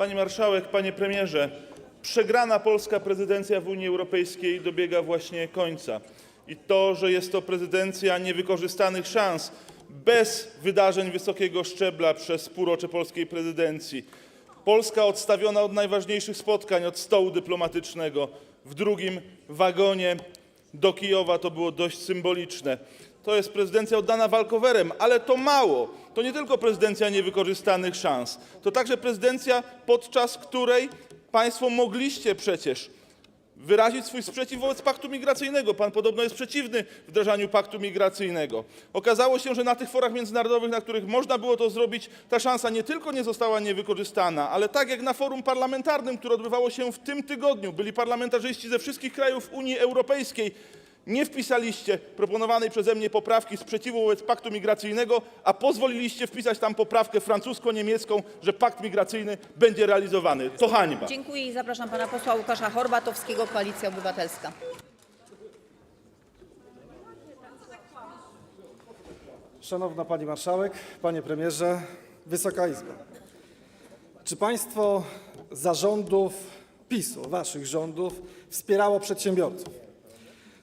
Pani marszałek, panie premierze, przegrana polska prezydencja w Unii Europejskiej dobiega właśnie końca. I to, że jest to prezydencja niewykorzystanych szans, bez wydarzeń wysokiego szczebla przez półrocze polskiej prezydencji. Polska odstawiona od najważniejszych spotkań, od stołu dyplomatycznego w drugim wagonie do Kijowa to było dość symboliczne. To jest prezydencja oddana walkowerem, ale to mało. To nie tylko prezydencja niewykorzystanych szans, to także prezydencja, podczas której Państwo mogliście przecież wyrazić swój sprzeciw wobec paktu migracyjnego. Pan podobno jest przeciwny wdrażaniu paktu migracyjnego. Okazało się, że na tych forach międzynarodowych, na których można było to zrobić, ta szansa nie tylko nie została niewykorzystana, ale tak jak na forum parlamentarnym, które odbywało się w tym tygodniu, byli parlamentarzyści ze wszystkich krajów Unii Europejskiej, nie wpisaliście proponowanej przeze mnie poprawki sprzeciwu wobec paktu migracyjnego, a pozwoliliście wpisać tam poprawkę francusko-niemiecką, że pakt migracyjny będzie realizowany. To hańba. Dziękuję i zapraszam pana posła Łukasza Horbatowskiego, Koalicja Obywatelska. Szanowna Pani Marszałek, Panie Premierze, Wysoka Izbo. Czy Państwo zarządów PiSu, Waszych rządów, wspierało przedsiębiorców?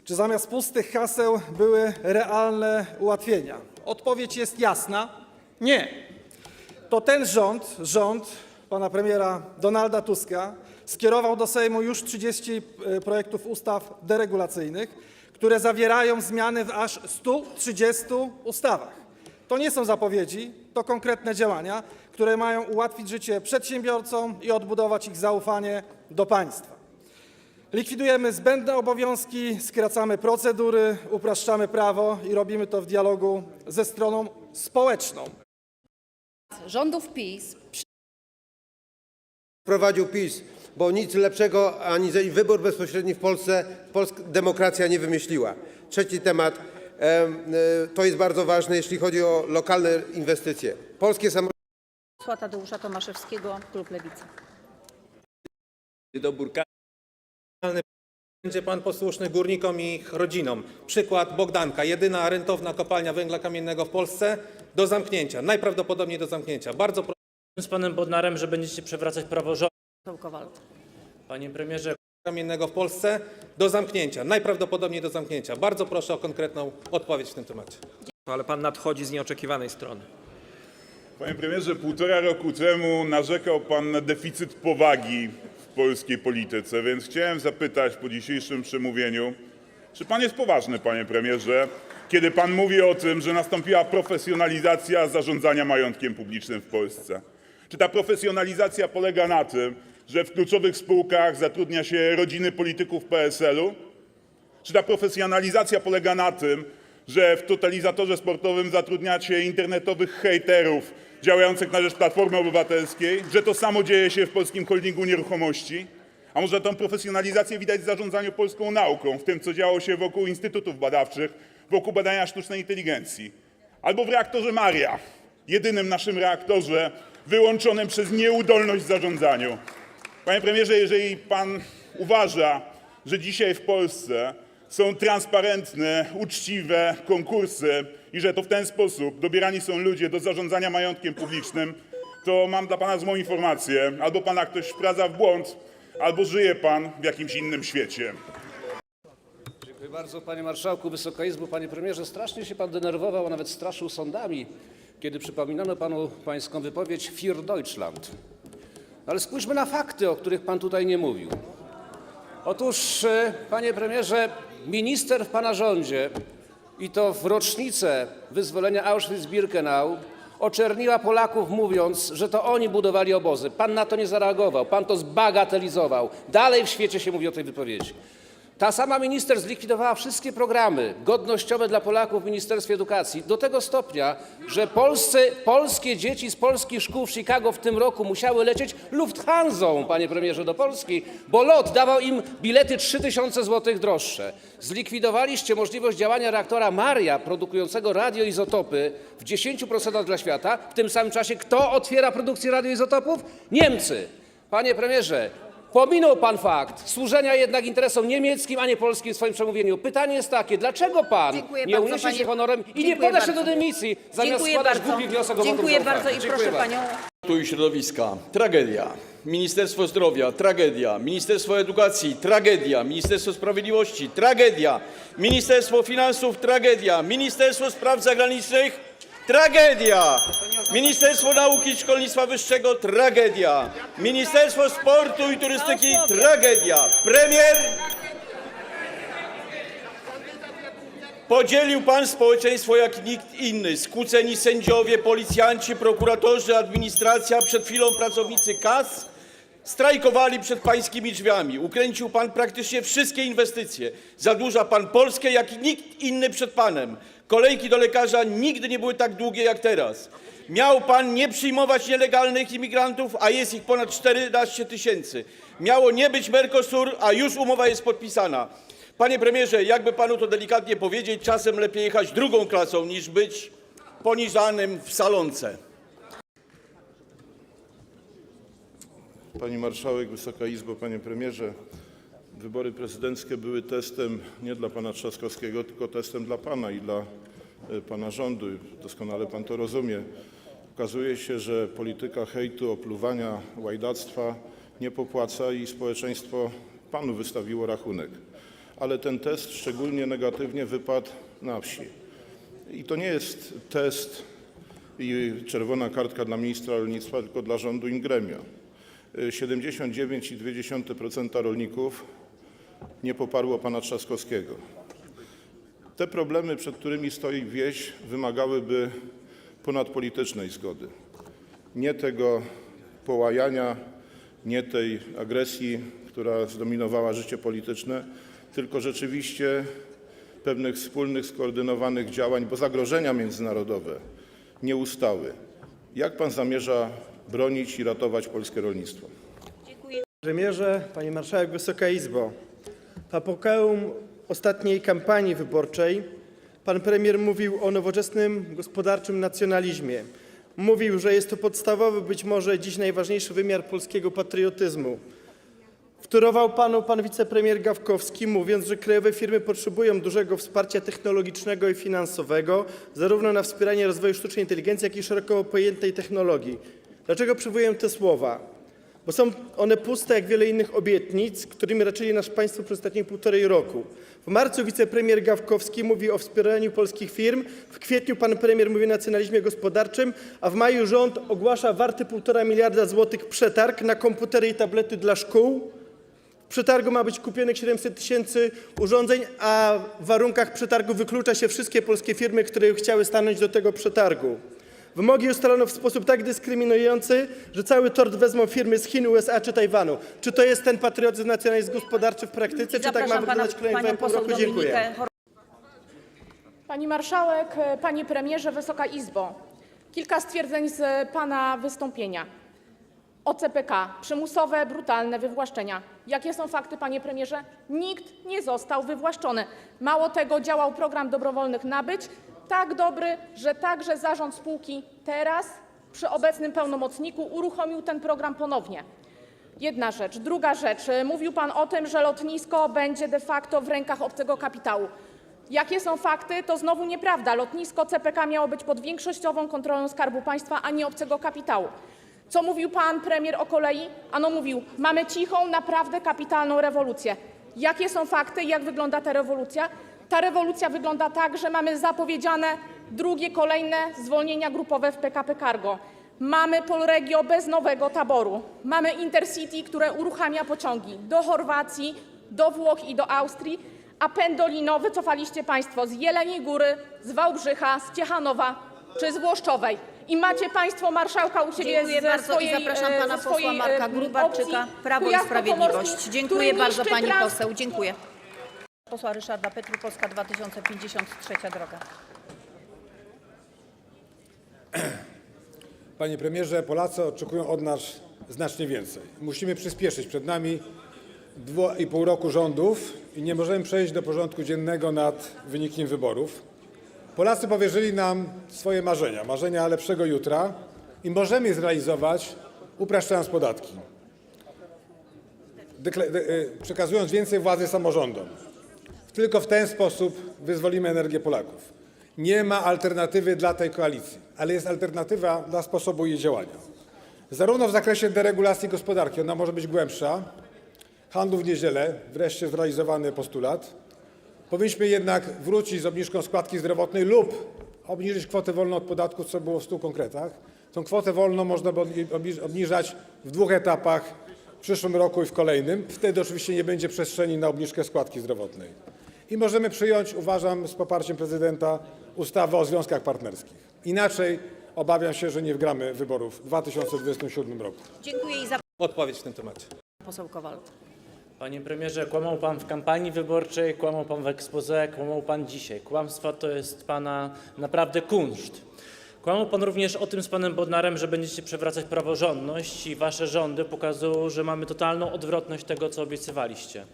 Czy zamiast pustych haseł były realne ułatwienia? Odpowiedź jest jasna: nie. To ten rząd, rząd pana premiera Donalda Tuska, skierował do Sejmu już 30 projektów ustaw deregulacyjnych, które zawierają zmiany w aż 130 ustawach. To nie są zapowiedzi, to konkretne działania, które mają ułatwić życie przedsiębiorcom i odbudować ich zaufanie do państwa. Likwidujemy zbędne obowiązki, skracamy procedury, upraszczamy prawo i robimy to w dialogu ze stroną społeczną. Rządów PiS wprowadził PiS, bo nic lepszego aniżeli wybór bezpośredni w Polsce polska demokracja nie wymyśliła. Trzeci temat, em, e, to jest bardzo ważne, jeśli chodzi o lokalne inwestycje. Polskie samorządy posła Tadeusza Tomaszewskiego, klub Lewica. dobór kadr będzie pan posłuszny górnikom i ich rodzinom. Przykład Bogdanka, jedyna rentowna kopalnia węgla kamiennego w Polsce do zamknięcia, najprawdopodobniej do zamknięcia. Bardzo proszę z panem Bodnarem, że będziecie przewracać praworządność. Panie premierze, kamiennego w Polsce do zamknięcia, najprawdopodobniej do zamknięcia. Bardzo proszę o konkretną odpowiedź w tym temacie. ale pan nadchodzi z nieoczekiwanej strony. Panie premierze, półtora roku temu narzekał pan na deficyt powagi polskiej polityce, więc chciałem zapytać po dzisiejszym przemówieniu, czy pan jest poważny, panie premierze, kiedy pan mówi o tym, że nastąpiła profesjonalizacja zarządzania majątkiem publicznym w Polsce? Czy ta profesjonalizacja polega na tym, że w kluczowych spółkach zatrudnia się rodziny polityków PSL-u? Czy ta profesjonalizacja polega na tym, że w totalizatorze sportowym zatrudniacie internetowych hejterów działających na rzecz Platformy Obywatelskiej, że to samo dzieje się w polskim holdingu nieruchomości? A może tą profesjonalizację widać w zarządzaniu polską nauką, w tym, co działo się wokół instytutów badawczych, wokół badania sztucznej inteligencji? Albo w reaktorze Maria, jedynym naszym reaktorze wyłączonym przez nieudolność w zarządzaniu. Panie premierze, jeżeli pan uważa, że dzisiaj w Polsce są transparentne, uczciwe konkursy i że to w ten sposób dobierani są ludzie do zarządzania majątkiem publicznym, to mam dla pana złą informację. Albo pana ktoś wprowadza w błąd, albo żyje pan w jakimś innym świecie. Dziękuję bardzo, panie marszałku, Wysoka Izbo, panie premierze. Strasznie się pan denerwował, a nawet straszył sądami, kiedy przypominano panu pańską wypowiedź Für Deutschland. Ale spójrzmy na fakty, o których pan tutaj nie mówił. Otóż, e, panie premierze, minister w pana rządzie i to w rocznicę wyzwolenia Auschwitz-Birkenau oczerniła Polaków mówiąc, że to oni budowali obozy. Pan na to nie zareagował, pan to zbagatelizował. Dalej w świecie się mówi o tej wypowiedzi. Ta sama minister zlikwidowała wszystkie programy godnościowe dla Polaków w Ministerstwie Edukacji do tego stopnia, że polskie dzieci z polskich szkół w Chicago w tym roku musiały lecieć Lufthansą, panie premierze, do Polski, bo lot dawał im bilety 3000 zł droższe. Zlikwidowaliście możliwość działania reaktora Maria produkującego radioizotopy w 10% dla świata. W tym samym czasie kto otwiera produkcję radioizotopów? Niemcy. Panie premierze, Pominął pan fakt służenia jednak interesom niemieckim, a nie polskim w swoim przemówieniu. Pytanie jest takie, dlaczego pan Dziękuję nie bardzo, uniesie panie- się honorem i nie Dziękuję poda się bardzo. do dymisji, zamiast Dziękuję składać bardzo. głupi wniosek o wotum Dziękuję zaufania? bardzo i Dziękuję proszę bardzo. panią i środowiska tragedia. Ministerstwo Zdrowia tragedia. Ministerstwo Edukacji tragedia. Ministerstwo Sprawiedliwości tragedia. Ministerstwo Finansów tragedia. Ministerstwo Spraw Zagranicznych tragedia. Ministerstwo Nauki i Szkolnictwa Wyższego tragedia. Ministerstwo Sportu i Turystyki tragedia. Premier Podzielił pan społeczeństwo jak nikt inny. Skłóceni sędziowie, policjanci, prokuratorzy, administracja, przed chwilą pracownicy KAS strajkowali przed pańskimi drzwiami. Ukręcił pan praktycznie wszystkie inwestycje. Zadłuża pan Polskę jak nikt inny przed panem. Kolejki do lekarza nigdy nie były tak długie jak teraz. Miał pan nie przyjmować nielegalnych imigrantów, a jest ich ponad 14 tysięcy. Miało nie być Mercosur, a już umowa jest podpisana. Panie premierze, jakby panu to delikatnie powiedzieć, czasem lepiej jechać drugą klasą niż być poniżanym w salonce. Pani Marszałek, Wysoka Izbo, Panie Premierze, wybory prezydenckie były testem nie dla Pana Trzaskowskiego, tylko testem dla Pana i dla e, Pana rządu. Doskonale Pan to rozumie. Okazuje się, że polityka hejtu, opluwania, łajdactwa nie popłaca i społeczeństwo Panu wystawiło rachunek. Ale ten test szczególnie negatywnie wypadł na wsi. I to nie jest test i czerwona kartka dla ministra rolnictwa, tylko dla rządu in gremio. 79,2% rolników nie poparło pana Trzaskowskiego. Te problemy, przed którymi stoi wieś, wymagałyby ponadpolitycznej zgody. Nie tego połajania, nie tej agresji, która zdominowała życie polityczne, tylko rzeczywiście pewnych wspólnych, skoordynowanych działań, bo zagrożenia międzynarodowe nie ustały. Jak pan zamierza bronić i ratować polskie rolnictwo? Premierze, Pani Marszałek, Wysoka Izbo. W apogeum ostatniej kampanii wyborczej Pan Premier mówił o nowoczesnym gospodarczym nacjonalizmie. Mówił, że jest to podstawowy, być może dziś najważniejszy wymiar polskiego patriotyzmu. Wtórował Panu Pan Wicepremier Gawkowski, mówiąc, że krajowe firmy potrzebują dużego wsparcia technologicznego i finansowego, zarówno na wspieranie rozwoju sztucznej inteligencji, jak i szeroko pojętej technologii. Dlaczego przywołuję te słowa? bo są one puste jak wiele innych obietnic, którymi raczyli nasz państwo przez ostatnie półtorej roku. W marcu wicepremier Gawkowski mówi o wspieraniu polskich firm, w kwietniu pan premier mówi o nacjonalizmie gospodarczym, a w maju rząd ogłasza warty 1,5 miliarda złotych przetarg na komputery i tablety dla szkół. W przetargu ma być kupionych 700 tysięcy urządzeń, a w warunkach przetargu wyklucza się wszystkie polskie firmy, które chciały stanąć do tego przetargu. Wymogi ustalono w sposób tak dyskryminujący, że cały tort wezmą firmy z Chin, USA czy Tajwanu. Czy to jest ten patriotyzm, nacjonalizm gospodarczy w praktyce, czy tak ma Zapraszam pana, wyglądać kolejny pół poseł roku? Dziękuję. Dominikę Pani marszałek, panie premierze, Wysoka Izbo. Kilka stwierdzeń z pana wystąpienia. O CPK, przymusowe, brutalne wywłaszczenia. Jakie są fakty, panie premierze? Nikt nie został wywłaszczony. Mało tego, działał program dobrowolnych nabyć, tak dobry, że także zarząd spółki teraz, przy obecnym pełnomocniku, uruchomił ten program ponownie. Jedna rzecz. Druga rzecz. Mówił pan o tym, że lotnisko będzie de facto w rękach obcego kapitału. Jakie są fakty? To znowu nieprawda. Lotnisko CPK miało być pod większościową kontrolą Skarbu Państwa, a nie obcego kapitału. Co mówił pan premier o kolei? Ano mówił, mamy cichą, naprawdę kapitalną rewolucję. Jakie są fakty i jak wygląda ta rewolucja? Ta rewolucja wygląda tak, że mamy zapowiedziane drugie, kolejne zwolnienia grupowe w PKP Cargo. Mamy Polregio bez nowego taboru. Mamy Intercity, które uruchamia pociągi do Chorwacji, do Włoch i do Austrii, a Pendolino wycofaliście Państwo z Jeleniej Góry, z Wałbrzycha, z Ciechanowa czy z Włoszczowej. I macie Państwo marszałka u siebie Dziękuję ze bardzo swojej, i zapraszam e, pana ze posła swojej, Marka e, Grubarczyka, Prawo i Sprawiedliwość. Dziękuję bardzo pani poseł. Dziękuję. Posła Ryszarda Petru, Polska 2053 droga. Panie premierze, Polacy oczekują od nas znacznie więcej. Musimy przyspieszyć. Przed nami dwa i pół roku rządów i nie możemy przejść do porządku dziennego nad wynikiem wyborów. Polacy powierzyli nam swoje marzenia, marzenia lepszego jutra i możemy je zrealizować upraszczając podatki. y, przekazując więcej władzy samorządom. Tylko w ten sposób wyzwolimy energię Polaków. Nie ma alternatywy dla tej koalicji, ale jest alternatywa dla sposobu jej działania. Zarówno w zakresie deregulacji gospodarki, ona może być głębsza, handlu w niedzielę, wreszcie zrealizowany postulat. Powinniśmy jednak wrócić z obniżką składki zdrowotnej lub obniżyć kwotę wolną od podatku, co było w 100 konkretach. Tą kwotę wolną można by obni- obniżać w dwóch etapach w przyszłym roku i w kolejnym. Wtedy oczywiście nie będzie przestrzeni na obniżkę składki zdrowotnej. I możemy przyjąć, uważam, z poparciem prezydenta ustawę o związkach partnerskich. Inaczej obawiam się, że nie wgramy wyborów w 2027 roku. Dziękuję i zapraszam Odpowiedź w tym temacie. poseł Kowal. Panie premierze, kłamał pan w kampanii wyborczej, kłamał pan w expose, kłamał pan dzisiaj. Kłamstwa to jest pana naprawdę kunszt. Kłamał pan również o tym z panem Bodnarem, że będziecie przewracać praworządność i wasze rządy pokazują, że mamy totalną odwrotność tego, co obiecywaliście.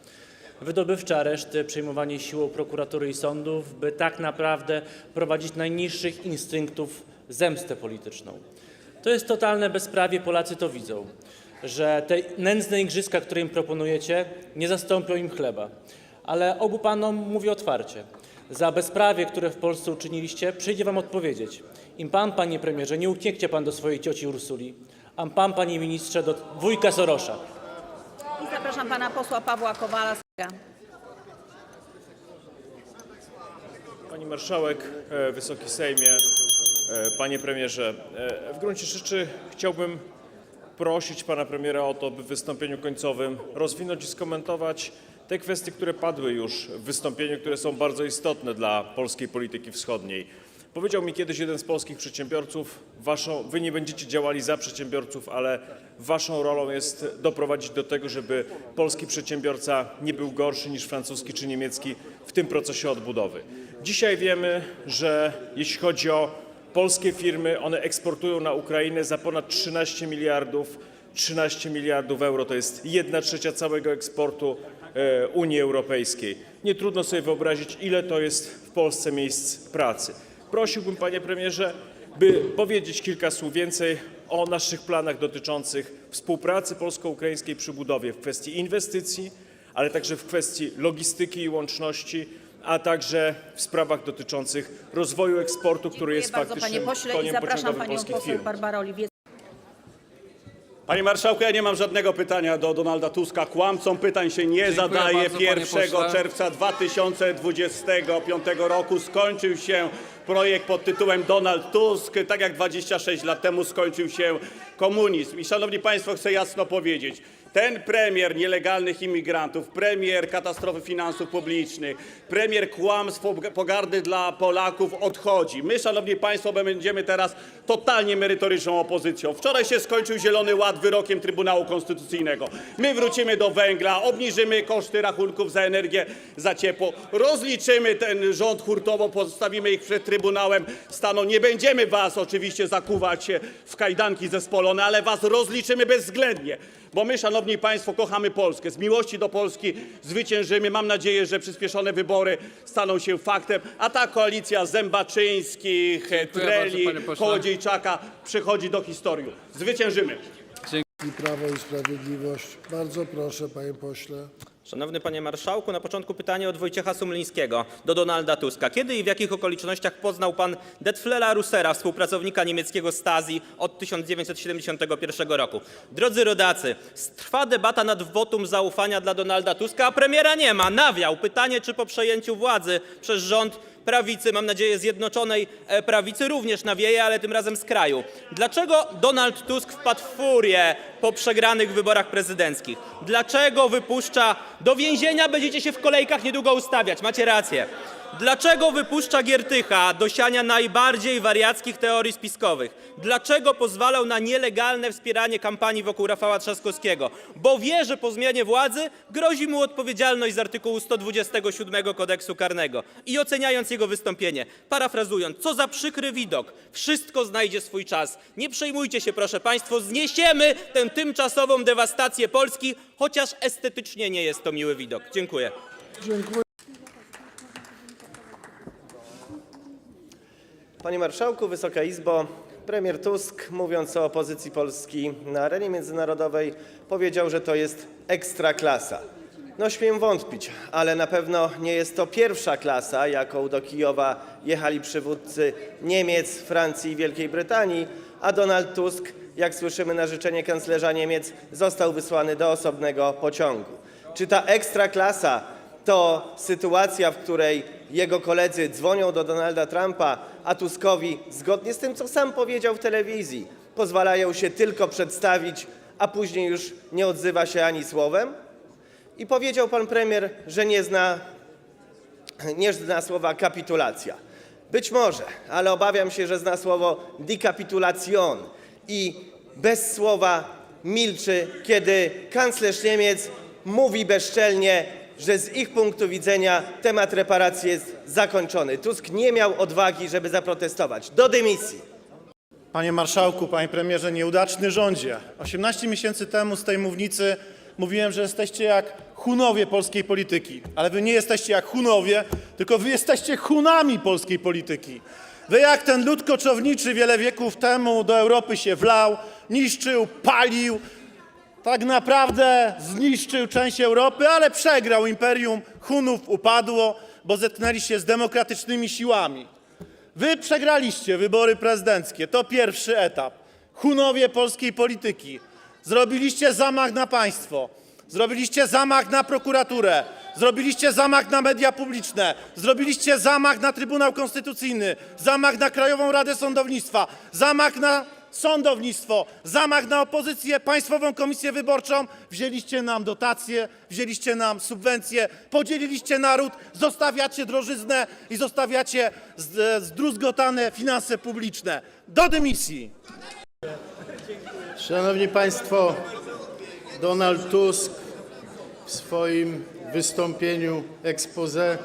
Wydobywcze areszty, przejmowanie siłą prokuratury i sądów, by tak naprawdę prowadzić najniższych instynktów zemstę polityczną. To jest totalne bezprawie, Polacy to widzą, że te nędzne igrzyska, które im proponujecie, nie zastąpią im chleba. Ale obu panom mówię otwarcie, za bezprawie, które w Polsce uczyniliście, przyjdzie wam odpowiedzieć. Im pan, panie premierze, nie ucieknie pan do swojej cioci Ursuli, a pan, panie ministrze, do wujka Sorosza. I zapraszam pana posła Pawła Kowala. Pani Marszałek, e, Wysoki Sejmie, e, Panie Premierze, e, w gruncie rzeczy chciałbym prosić Pana Premiera o to, by w wystąpieniu końcowym rozwinąć i skomentować te kwestie, które padły już w wystąpieniu, które są bardzo istotne dla polskiej polityki wschodniej. Powiedział mi kiedyś jeden z polskich przedsiębiorców, wy nie będziecie działali za przedsiębiorców, ale waszą rolą jest doprowadzić do tego, żeby polski przedsiębiorca nie był gorszy niż francuski czy niemiecki w tym procesie odbudowy. Dzisiaj wiemy, że jeśli chodzi o polskie firmy, one eksportują na Ukrainę za ponad 13 miliardów, 13 miliardów euro to jest 1 trzecia całego eksportu e, Unii Europejskiej. Nie trudno sobie wyobrazić, ile to jest w Polsce miejsc pracy. Prosiłbym, panie premierze, by powiedzieć kilka słów więcej o naszych planach dotyczących współpracy polsko-ukraińskiej przy budowie w kwestii inwestycji, ale także w kwestii logistyki i łączności, a także w sprawach dotyczących rozwoju eksportu, który Dziękuję jest bardzo panie faktycznym pośle i koniem zapraszam pociągowym panią polskich poseł firm. Barbarę Oliwiecką. Panie marszałku, ja nie mam żadnego pytania do Donalda Tuska. Kłamcom pytań się nie zadaje. bardzo, panie 1 pośle. czerwca 2025 roku skończył się projekt pod tytułem Donald Tusk, tak jak 26 lat temu skończył się komunizm. I szanowni państwo, chcę jasno powiedzieć, ten premier nielegalnych imigrantów, premier katastrofy finansów publicznych, premier kłamstw pogardy dla Polaków odchodzi. My, szanowni państwo, będziemy teraz totalnie merytoryczną opozycją. Wczoraj się skończył Zielony Ład wyrokiem Trybunału Konstytucyjnego. My wrócimy do węgla, obniżymy koszty rachunków za energię, za ciepło, rozliczymy ten rząd hurtowo, postawimy ich przed Trybunałem Stanu. Nie będziemy was oczywiście zakuwać w kajdanki zespolone, ale was rozliczymy bezwzględnie. Bo my, szanowni państwo, kochamy Polskę. Z miłości do Polski zwyciężymy. Mam nadzieję, że przyspieszone wybory staną się faktem. A ta koalicja Zębaczyńskich, Treli. Kołodziejczaka przechodzi do historii. Zwyciężymy. I Prawo i Sprawiedliwość. Bardzo proszę, panie pośle. Szanowny panie marszałku, na początku pytanie od Wojciecha Sumlińskiego do Donalda Tuska. Kiedy i w jakich okolicznościach poznał pan Detflela Russera, współpracownika niemieckiego Stasi od 1971 roku? Drodzy rodacy, trwa debata nad wotum zaufania dla Donalda Tuska, a premiera nie ma. Nawiał. Pytanie, czy po przejęciu władzy przez rząd prawicy, mam nadzieję zjednoczonej e, prawicy, również nawieje, ale tym razem z kraju. Dlaczego Donald Tusk wpadł w furię po przegranych wyborach prezydenckich? Dlaczego wypuszcza do więzienia? Będziecie się w kolejkach niedługo ustawiać, macie rację. Dlaczego wypuszcza Giertycha do siania najbardziej wariackich teorii spiskowych? Dlaczego pozwalał na nielegalne wspieranie kampanii wokół Rafała Trzaskowskiego? Bo wie, że po zmianie władzy grozi mu odpowiedzialność z artykułu 127 kodeksu karnego. I oceniając jego wystąpienie, parafrazując, co za przykry widok, wszystko znajdzie swój czas. Nie przejmujcie się, proszę Państwa, zniesiemy tę tymczasową dewastację Polski, chociaż estetycznie nie jest to miły widok. Dziękuję. Dziękuję. Panie Marszałku, Wysoka Izbo, premier Tusk, mówiąc o pozycji Polski na arenie międzynarodowej, powiedział, że to jest ekstraklasa. No śmiem wątpić, ale na pewno nie jest to pierwsza klasa, jaką do Kijowa jechali przywódcy Niemiec, Francji i Wielkiej Brytanii, a Donald Tusk, jak słyszymy na życzenie kanclerza Niemiec, został wysłany do osobnego pociągu. Czy ta ekstraklasa to sytuacja, w której jego koledzy dzwonią do Donalda Trumpa, a Tuskowi, zgodnie z tym, co sam powiedział w telewizji, pozwalają się tylko przedstawić, a później już nie odzywa się ani słowem? I powiedział pan premier, że nie zna, nie zna słowa kapitulacja. Być może, ale obawiam się, że zna słowo decapitulation i bez słowa milczy, kiedy kanclerz Niemiec mówi bezczelnie, że z ich punktu widzenia temat reparacji jest zakończony. Tusk nie miał odwagi, żeby zaprotestować. Do dymisji. Panie marszałku, panie premierze, nieudaczny rządzie. 18 miesięcy temu z tej mównicy mówiłem, że jesteście jak Hunowie polskiej polityki. Ale wy nie jesteście jak Hunowie, tylko wy jesteście Hunami polskiej polityki. Wy jak ten lud koczowniczy wiele wieków temu do Europy się wlał, niszczył, palił, tak naprawdę zniszczył część Europy, ale przegrał. Imperium Hunów upadło, bo zetknęli się z demokratycznymi siłami. Wy przegraliście wybory prezydenckie. To pierwszy etap. Hunowie polskiej polityki. Zrobiliście zamach na państwo. Zrobiliście zamach na prokuraturę. Zrobiliście zamach na media publiczne. Zrobiliście zamach na Trybunał Konstytucyjny. Zamach na Krajową Radę Sądownictwa. Zamach na sądownictwo. Zamach na opozycję, Państwową Komisję Wyborczą. Wzięliście nam dotacje, wzięliście nam subwencje, podzieliliście naród, zostawiacie drożyznę i zostawiacie z- zdruzgotane finanse publiczne. Do dymisji! Szanowni Państwo, Donald Tusk w swoim wystąpieniu expose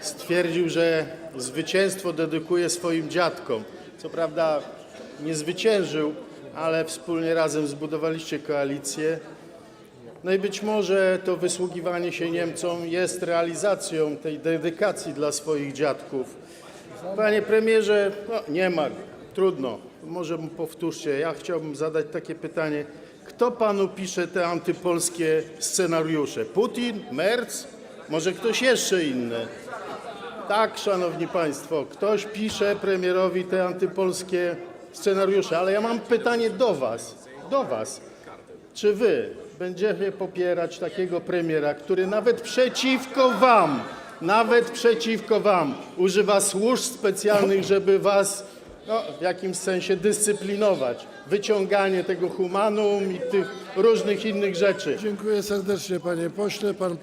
stwierdził, że zwycięstwo dedykuje swoim dziadkom. Co prawda nie zwyciężył, ale wspólnie razem zbudowaliście koalicję. No i być może to wysługiwanie się Niemcom jest realizacją tej dedykacji dla swoich dziadków. Panie premierze, no nie ma, trudno, może powtórzcie. Ja chciałbym zadać takie pytanie. Kto panu pisze te antypolskie scenariusze? Putin? Merz? Może ktoś jeszcze inny? Tak, szanowni państwo, ktoś pisze premierowi te antypolskie scenariusze, ale ja mam pytanie do was, do was. Czy wy będziecie popierać takiego premiera, który nawet przeciwko wam, nawet przeciwko wam używa służb specjalnych, żeby was no, w jakimś sensie dyscyplinować? Wyciąganie tego humanum i tych różnych innych rzeczy. Dziękuję serdecznie, panie pośle. Pan poseł